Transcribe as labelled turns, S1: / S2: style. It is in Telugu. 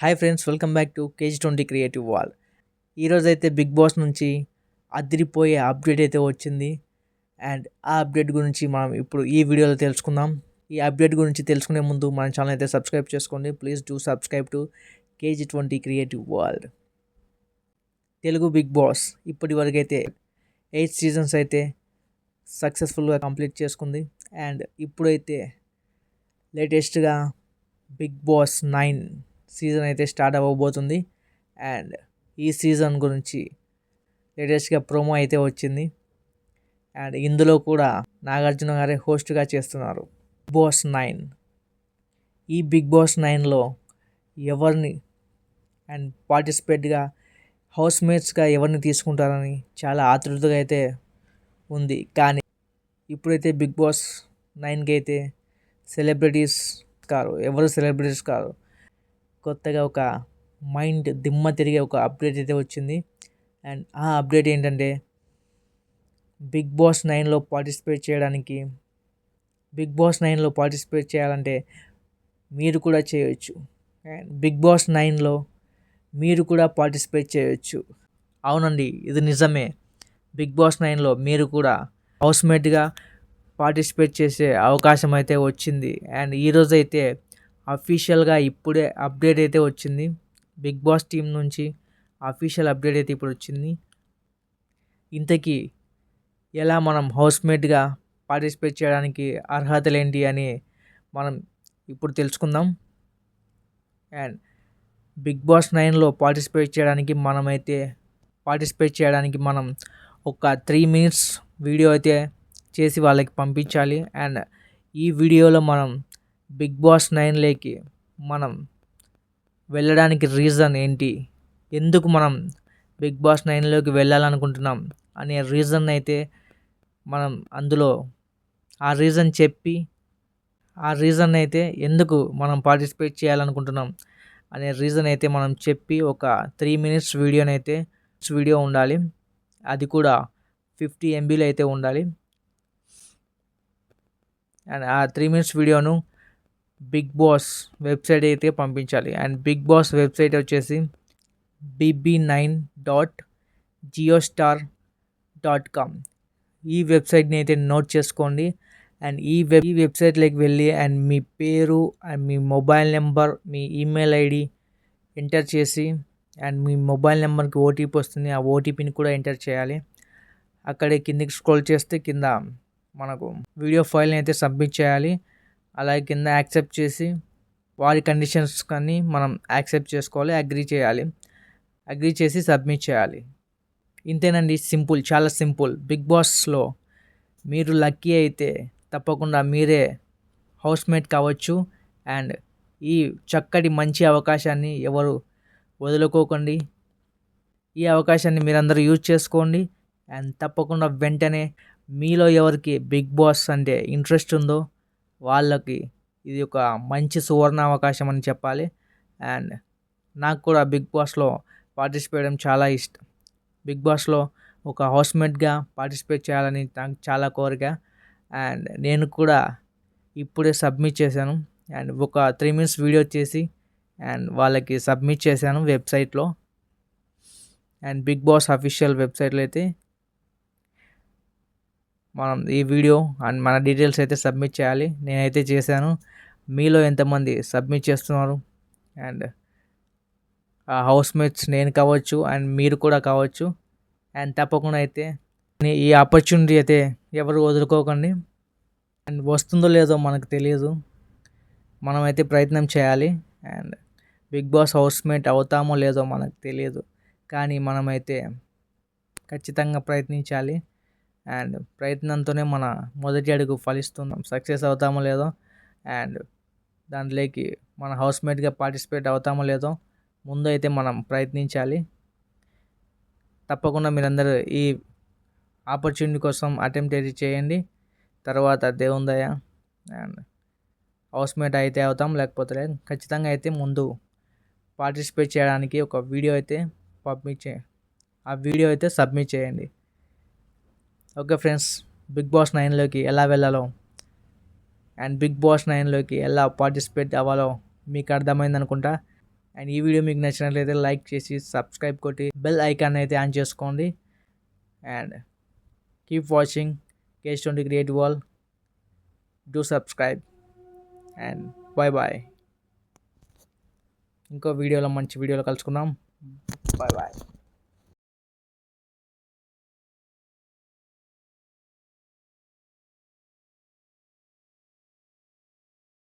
S1: Hi friends welcome back to KG twenty creative wall. ఈరోజు అయితే బిగ్ బాస్ నుంచి అదిరిపోయే అప్డేట్ అయితే వచ్చింది. అండ్ ఆ అప్డేట్ గురించి మనం ఇప్పుడు ఈ వీడియోలో తెలుసుకుందాం. ఈ అప్డేట్ గురించి తెలుసుకునే ముందు మన ఛానల్ అయితే సబ్స్క్రైబ్ చేసుకోండి. Please do subscribe to KG twenty creative world Telugu Bigg Boss ఇప్పటి వరకు అయితే ఎయిట్ సీజన్స్ అయితే సక్సెస్ఫుల్గా కంప్లీట్ చేసుకుంది. అండ్ ఇప్పుడైతే లేటెస్ట్గా బిగ్ బాస్ నైన్ సీజన్ అయితే స్టార్ట్ అవ్వబోతుంది. అండ్ ఈ సీజన్ గురించి లేటెస్ట్గా ప్రోమో అయితే వచ్చింది. అండ్ ఇందులో కూడా నాగార్జున గారే హోస్ట్గా చేస్తున్నారు. Boss nine. ఈ బిగ్ బాస్ నైన్లో ఎవరిని అండ్ పార్టిసిపేట్గా హౌస్మేట్స్గా ఎవరిని తీసుకుంటారని చాలా ఆతృతగా అయితే ఉంది. కానీ ఇప్పుడైతే బిగ్ బాస్ నైన్కి అయితే సెలబ్రిటీస్ కారు ఎవరు సెలబ్రిటీస్ కారు కొత్తగా ఒక మైండ్ దిమ్మ తిరిగే ఒక అప్డేట్ అయితే వచ్చింది. అండ్ ఆ అప్డేట్ ఏంటంటే బిగ్ బాస్ నైన్లో పార్టిసిపేట్ చేయడానికి బిగ్ బాస్ నైన్లో పార్టిసిపేట్ చేయాలంటే మీరు కూడా చేయొచ్చు. అండ్ బిగ్ బాస్ నైన్లో మీరు కూడా పార్టిసిపేట్ చేయొచ్చు. అవునండి ఇది నిజమే. బిగ్ బాస్ నైన్లో మీరు కూడా హౌస్మేట్గా పార్టిసిపేట్ చేసే అవకాశం అయితే వచ్చింది. అండ్ ఈరోజు అయితే అఫీషియల్గా ఇప్పుడే అప్డేట్ అయితే వచ్చింది. బిగ్ బాస్ టీం నుంచి అఫీషియల్ అప్డేట్ అయితే ఇప్పుడు వచ్చింది. ఇంతకీ ఎలా మనం హౌస్మేట్గా పార్టిసిపేట్ చేయడానికి అర్హతలు ఏంటి అని మనం ఇప్పుడు తెలుసుకుందాం. అండ్ బిగ్ బాస్ నైన్లో పార్టిసిపేట్ చేయడానికి మనమైతే పార్టిసిపేట్ చేయడానికి మనం ఒక త్రీ మినిట్స్ వీడియో అయితే చేసి వాళ్ళకి పంపించాలి. అండ్ ఈ వీడియోలో మనం బిగ్ బాస్ నైన్లోకి మనం వెళ్ళడానికి రీజన్ ఏంటి? ఎందుకు మనం బిగ్ బాస్ నైన్లోకి వెళ్ళాలనుకుంటున్నాం? అనే రీజన్ అయితే మనం అందులో ఆ రీజన్ చెప్పి ఆ రీజన్ అయితే ఎందుకు మనం పార్టిసిపేట్ చేయాలనుకుంటున్నాం? అనే రీజన్ అయితే మనం చెప్పి ఒక త్రీ మినిట్స్ వీడియోనైతే వీడియో ఉండాలి. అది కూడా ఫిఫ్టీ ఎంబీలో అయితే ఉండాలి. అండ్ ఆ త్రీ మినిట్స్ వీడియోను బిగ్ బాస్ వెబ్సైట్ అయితే పంపించాలి. అండ్ బిగ్ బాస్ వెబ్సైట్ వచ్చేసి BB nine dot Jio star dot com ఈ వెబ్సైట్ని అయితే నోట్ చేసుకోండి. అండ్ ఈ వెబ్ ఈ వెబ్సైట్లోకి వెళ్ళి అండ్ మీ పేరు అండ్ మీ మొబైల్ నెంబర్ మీ ఈమెయిల్ ఐడి ఎంటర్ చేసి అండ్ మీ మొబైల్ నెంబర్కి ఓటీపీ వస్తుంది. ఆ ఓటీపీని కూడా ఎంటర్ చేయాలి. అక్కడే కిందికి స్క్రోల్ చేస్తే కింద మనకు వీడియో ఫైల్ని అయితే సబ్మిట్ చేయాలి. అలాగే కింద యాక్సెప్ట్ చేసి వారి కండిషన్స్ కానీ మనం యాక్సెప్ట్ చేసుకోవాలి అగ్రీ చేయాలి. అగ్రీ చేసి సబ్మిట్ చేయాలి. ఇంతేనండి సింపుల్ చాలా సింపుల్. బిగ్ బాస్లో మీరు లక్కీ అయితే తప్పకుండా మీరే హౌస్మేట్ కావచ్చు. అండ్ ఈ చక్కటి మంచి అవకాశాన్ని ఎవరు వదులుకోకండి. ఈ అవకాశాన్ని మీరందరూ యూజ్ చేసుకోండి. అండ్ తప్పకుండా వెంటనే మీలో ఎవరికి బిగ్ బాస్ అంటే ఇంట్రెస్ట్ ఉందో వాళ్ళకి ఇది ఒక మంచి సువర్ణ అవకాశం అని చెప్పాలి. అండ్ నాకు కూడా బిగ్ బాస్లో పార్టిసిపేట్ చేయడం చాలా ఇష్టం. బిగ్ బాస్లో ఒక హౌస్మేట్గా పార్టిసిపేట్ చేయాలని నాకు చాలా కోరిక. అండ్ నేను కూడా ఇప్పుడే సబ్మిట్ చేశాను. అండ్ ఒక త్రీ మినిట్స్ వీడియో చేసి అండ్ వాళ్ళకి సబ్మిట్ చేశాను వెబ్సైట్లో. అండ్ బిగ్ బాస్ అఫీషియల్ వెబ్సైట్లో అయితే మనం ఈ వీడియో అండ్ మన డీటెయిల్స్ అయితే సబ్మిట్ చేయాలి. నేనైతే చేశాను. మీలో ఎంతమంది సబ్మిట్ చేస్తున్నారు? అండ్ ఆ హౌస్మేట్స్ నేను కావచ్చు అండ్ మీరు కూడా కావచ్చు. అండ్ తప్పకుండా అయితే ఈ ఆపర్చునిటీ అయితే ఎవరు వదులుకోకండి. అండ్ వస్తుందో లేదో మనకు తెలియదు. మనమైతే ప్రయత్నం చేయాలి. అండ్ బిగ్ బాస్ హౌస్మేట్ అవుతామో లేదో మనకు తెలియదు. కానీ మనమైతే ఖచ్చితంగా ప్రయత్నించాలి. అండ్ ప్రయత్నంతోనే మన మొదటి అడుగు ఫలిస్తున్నాం సక్సెస్ అవుతామో లేదో అండ్ దాంట్లోకి మన హౌస్మేట్గా పార్టిసిపేట్ అవుతామో లేదో ముందు అయితే మనం ప్రయత్నించాలి. తప్పకుండా మీరందరూ ఈ ఆపర్చునిటీ కోసం అటెంప్ట్ అయితే చేయండి. తర్వాత దేవుని దయ అండ్ హౌస్మేట్ అయితే అవుతాం. లేకపోతే లేదు. ఖచ్చితంగా అయితే ముందు పార్టిసిపేట్ చేయడానికి ఒక వీడియో అయితే పంపించే ఆ వీడియో అయితే సబ్మిట్ చేయండి. ఓకే ఫ్రెండ్స్ బిగ్ బాస్ నైన్లోకి ఎలా వెళ్ళాలో అండ్ బిగ్ బాస్ నైన్లోకి ఎలా పార్టిసిపేట్ అవ్వాలో మీకు అర్థమైంది అనుకుంటా. అండ్ ఈ వీడియో మీకు నచ్చినట్లయితే లైక్ చేసి సబ్స్క్రైబ్ కొట్టి బెల్ ఐకాన్ అయితే ఆన్ చేసుకోండి. And keep watching K G twenty creative world do subscribe and bye bye. ఇంకో వీడియోలో మంచి వీడియోలో కలుసుకుందాం. Bye bye.